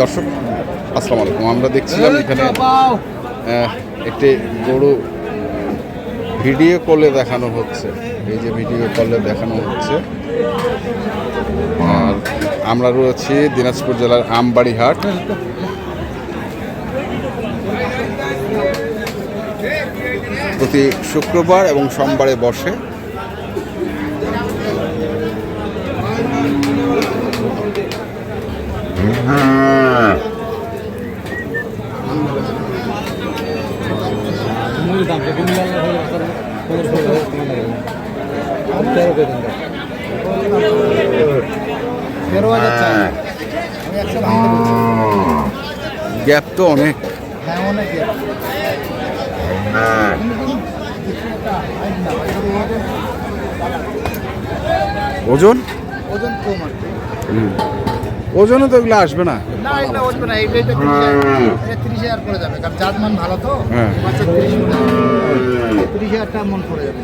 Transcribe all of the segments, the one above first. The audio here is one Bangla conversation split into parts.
দর্শক, আসসালামু আলাইকুম। আমরা দেখছিলাম এখানে একটি গরু ভিডিও কলে দেখানো হচ্ছে। এই যে ভিডিও কলে দেখানো হচ্ছে। আর আমরা রয়েছি দিনাজপুর জেলার আমবাড়ি হাট প্রতি শুক্রবার এবং সোমবারে বসে তেরো হাজার চাই আমি একশো ভাঙতে বলছি গ্যাপ তো অনেক। হ্যাঁ। অনেক ওজন? ওজন কম আর কি। ওজনও তো এগুলো আসবে না না এটা ওজন না এইটা এটা তিরিশ হাজার করে যাবে কারণ জাত মান ভালো তো হ্যাঁ। বাচ্চা তিরিশ করে যাবে। তিরিশ হাজার টাকা মন পড়ে যাবে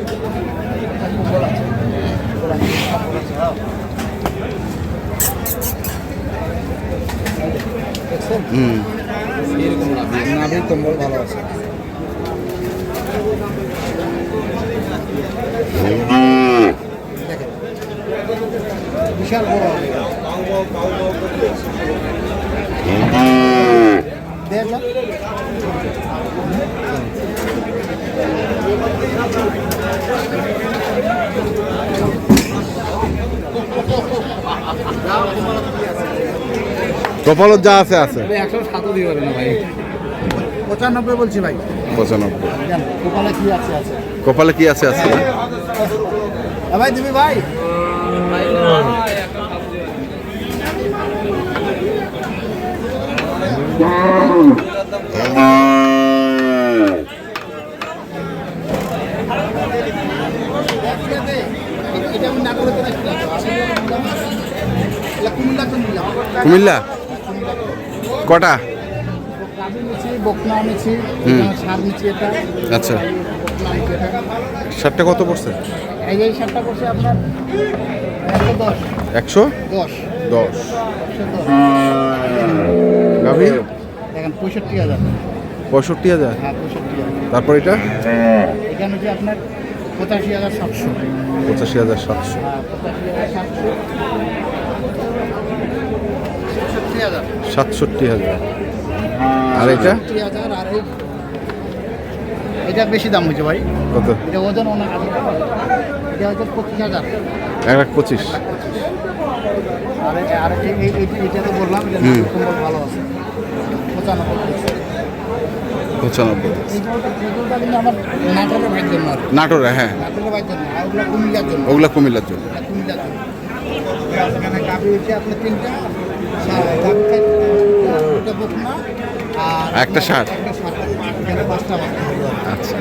হুম এরকম নাভি কম্বল ভালো আছে বিশাল বড় হবে কপালত যা আছে আছে। একশো সাতও দিতে পারে না ভাই। পঁচানব্বই বলছি ভাই। পঁচানব্বই। কপালে কি আছে আছে? কপালে কি আছে আছে? ভাই দিবি ভাই এটা আমি না করে তো রাখি না। এটা কুমিল্লা? কটা? আচ্ছা। শার্টটা কত পড়ছে? একশো? দশ। দশ। গাভী? দেখেন পঁয়ষট্টি হাজার। পঁয়ষট্টি হাজার? হ্যাঁ পঁয়ষট্টি হাজার। তারপর এটা? এখানে হচ্ছে আপনার পঁচাশি হাজার সাতশো। পঁচাশি হাজার সাতশো। হ্যাঁ সাতশো। সাতষট্টি হাজার। আর এটা? এটা বেশি দাম হয়েছে ভাই। কত? এটা ওজন অনেক। এটা হচ্ছে পঁচিশ হাজার। এক লাখ পঁচিশ। আর এ- আর এই- এই- এই- তো বললাম এটা ভালো আছে। পঁচানব্বই। নাটোরে হ্যাঁ। ওগুলো কুমিল্লার জন্য। একটা পাঁচটা আচ্ছা।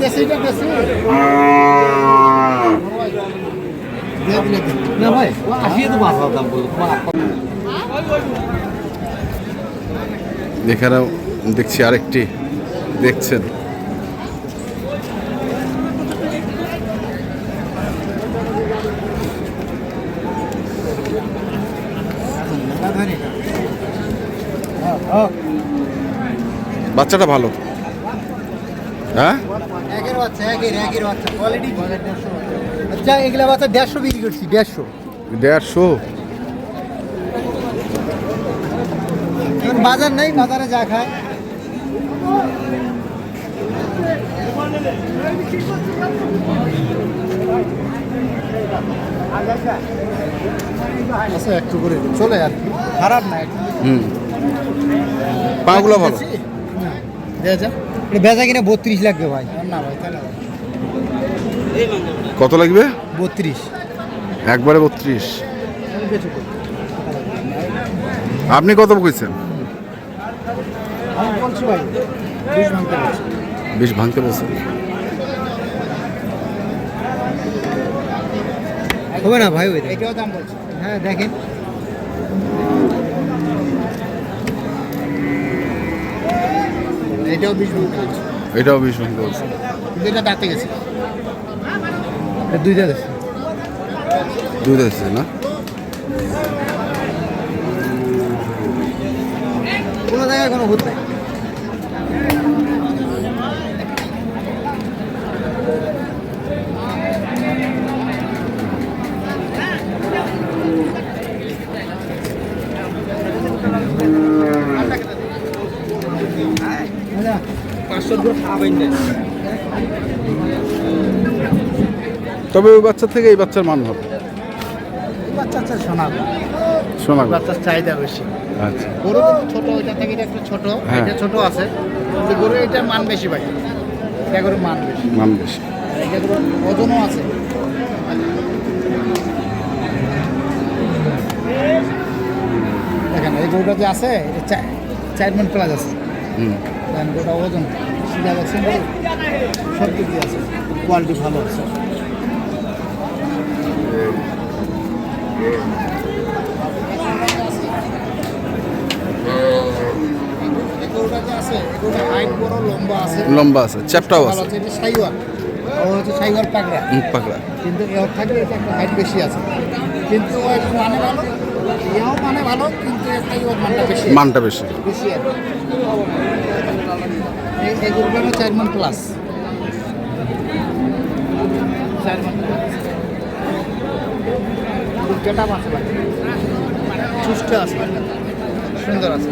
দেশিটা দেশি? দিয়ে না ভাই আসিয়ে তো মাছ দাম বলল তোমার এখানেও দেখছি আরেকটি দেখছেন। বাচ্চাটা ভালো? হ্যাঁ? একের বাচ্চা একের একের বাচ্চা কোয়ালিটি আচ্ছা এগুলা বাচ্চা দেড়শো বিক্রি করছি দেড়শো। দেড়শো? বাজার নেই বাজারে যা খায়। আচ্ছা একটু করে চলে আর খারাপ না হুম। পাগুলো ভালো? দেখা যা এটা বেচা কিনা বত্রিশ লাগবে ভাই। না ভাই তাহলে কত লাগবে? বত্রিশ। একবারে বত্রিশ। আপনি কত কইছেন? বলছি বিশ ভাঙতে বলছি বলছেন। হবে না ভাই ওই এটাও দাম বলছি। হ্যাঁ দেখেন। এটাও বিশ ভাঙতে বলছি। এটাও বিশ ভাঙতে বলছেন এটা দাঁতে গেছে। দুইটা গেছে দুধ আছে না? কোনো জায়গায় কোনো ভূত নাই। পাঁচশো করে খাবেন না তবে ওই বাচ্চা থেকে এই বাচ্চার মান হবে বাচ্চার চাহিদা বেশি। আচ্ছা। গরু কিন্তু ছোট ওইটা থেকে এটা একটু ছোট হ্যাঁ। এটা ছোট আছে। কিন্তু গরু এটার মান বেশি ভাই। এটা গরুর মান বেশি। মান বেশি। এটা গরুর ওজনও আছে। দেখেন এই গরুটা যে আছে এটা চা- চার মন প্লাস আছে। হুম। গরুটা ওজন সিধা দেখছেন গরু? সব দিক দিয়ে আছে। কোয়ালিটি ভালো আছে এই গরুটা যে আছে এই গরুটা হাইট বড় লম্বা আছে চ্যাপটাও আছে। হচ্ছে সাইওয়াল পাকড়া। পাকড়া কিন্তু এর থাকলে এটা একটা হাইট বেশি আছে। কিন্তু মানে ভালো এও মানে ভালো কিন্তু মানটা বেশি মানটা বেশি। বেশি এই এই গরুটা চার মন প্লাস চার মন কেটা আছে সুস্থ আছে। সুন্দর আছে।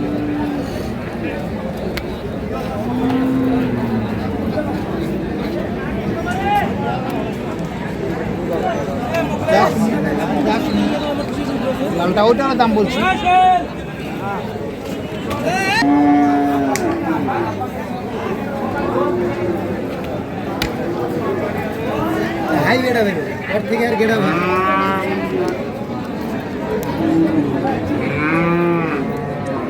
লালটা ওইটার দাম বলছি? হাই গেটা বেরো ওর থেকে আর গেটা বেরো গরু কম্বল দেয়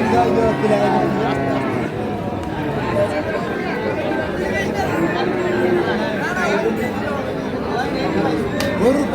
হুম আমি কম্বলটা দেয় আমি কম্বল একটু হাঁটা হ্যাঁ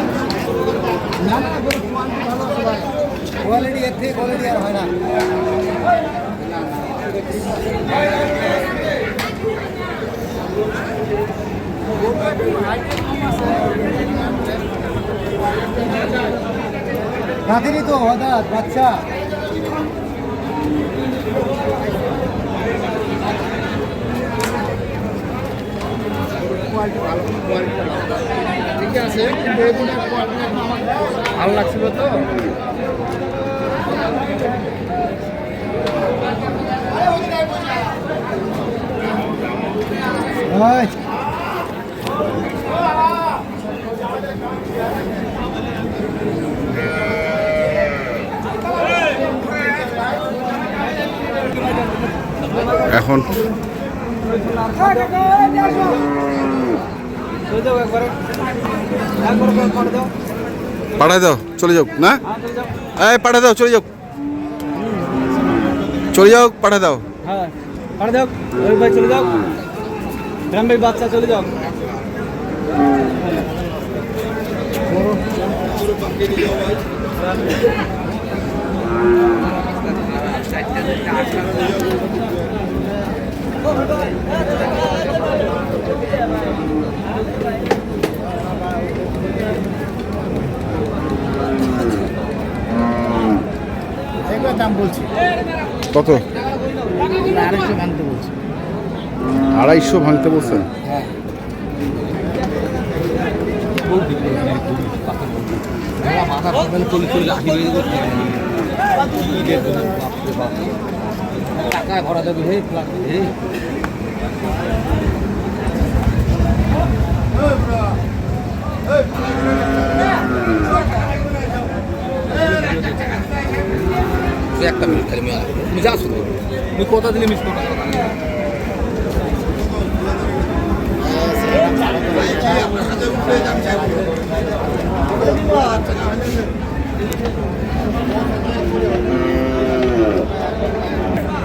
না না গরু কোয়ালিটি ভালো কোয়ালিটি থেকে কোয়ালিটি রাতেরই তো বাচ্চা। ঠিক আছে? কিন্তু এগুলো কোয়ালিটি আমার ভালো লাগছিল তো এখন পাঠায় দাও। চলে যাও না? এই পাঠায় দাও চলে যাও। চলে যাও পাঠায় দাও। হ্যাঁ পাঠিয়ে দাও। ওই ভাই চলে যাও। রাম ভাই বাচ্চা চলে যাও। এগুলোর দাম বলছি। কত? আড়াইশো ভাঙতে বলছি। আড়াইশো ভাঙতে বলছেন? হ্যাঁ। মাথা ফাটালে চলে চলে লাঠি বেরিয়ে যাবে কি রে বাপরে বাপ টাকায় ভরা দেবে হে হে একটা মিনিট খালি মেয়ে তুমি যা শুরু করবে তুমি কথা দিলে মিস করবে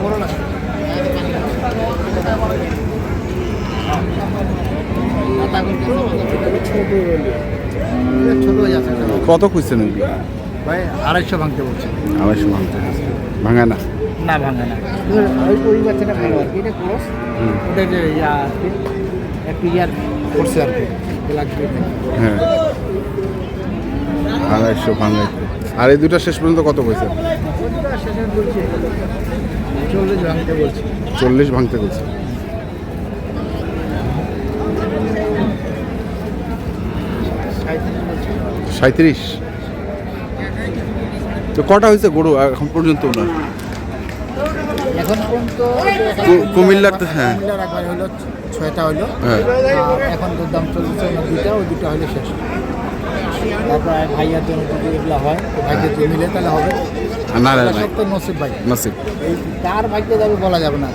করোনা কত খুঁজছেন ভাই আড়াইশো ভাঙতে বলছে। আড়াইশো ভাঙতে ভাঙা না? না ভাঙে না। ওই ওই বাচ্চাটা ভালো আর কি এটা ক্রস? ওটা যে ইয়া একটু ইয়ার করছে আর কি লাগবে। হ্যাঁ। আড়াইশো ভাঙাইতে আর এই দুটা শেষ পর্যন্ত কত পয়সা চল্লিশ ভাঙতে বলছি। চল্লিশ ভাঙতে গেছে সাঁত্রিশ বলছি সাঁত্রিশ তো কটা হয়েছে গরু এখন পর্যন্ত ওনার? এখন পর্যন্ত কু- কুমিল্লার হ্যাঁ। কুমিল্লার একবার হলো ছয়টা হলো। হ্যাঁ। এখন তো দাম চলছে দুইটা ওই দুটো হলে শেষ। তারপর ভাইয়ার জন্য যদি এগুলো হয় ভাইকে মিলে তাহলে হবে। না না না। তো নসিব ভাই। নাসিব। এই কার ভাগ্যে যাবে বলা যাবে না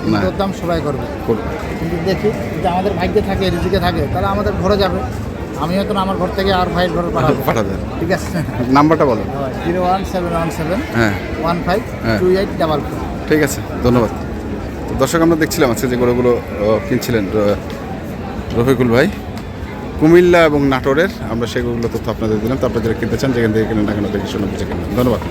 সবাই করবে। কিন্তু দেখি যদি আমাদের ভাগ্যে থাকে রিজিকে থাকে তাহলে আমাদের ঘরে যাবে। আমি হয়তো আমার ঘর থেকে আর ভাইয়ের ঘরে পাঠাবো। পাঠাবেন। ঠিক আছে? নাম্বারটা বলো। Zero one seven one seven হ্যাঁ। ওয়ান ফাইভ হ্যাঁ। Two eight double four. ঠিক আছে ধন্যবাদ। তো দর্শক আমরা দেখছিলাম আজকে যে গরুগুলো কিনছিলেন রফিকুল ভাই। কুমিল্লা এবং নাটোরের আমরা সেগুলো তথ্য আপনাদের দিলাম। তো আপনারা যারা কিনতে চান যেখান থেকে কিনেন না কেন দেখে শুনে বুঝে কিনবেন। ধন্যবাদ।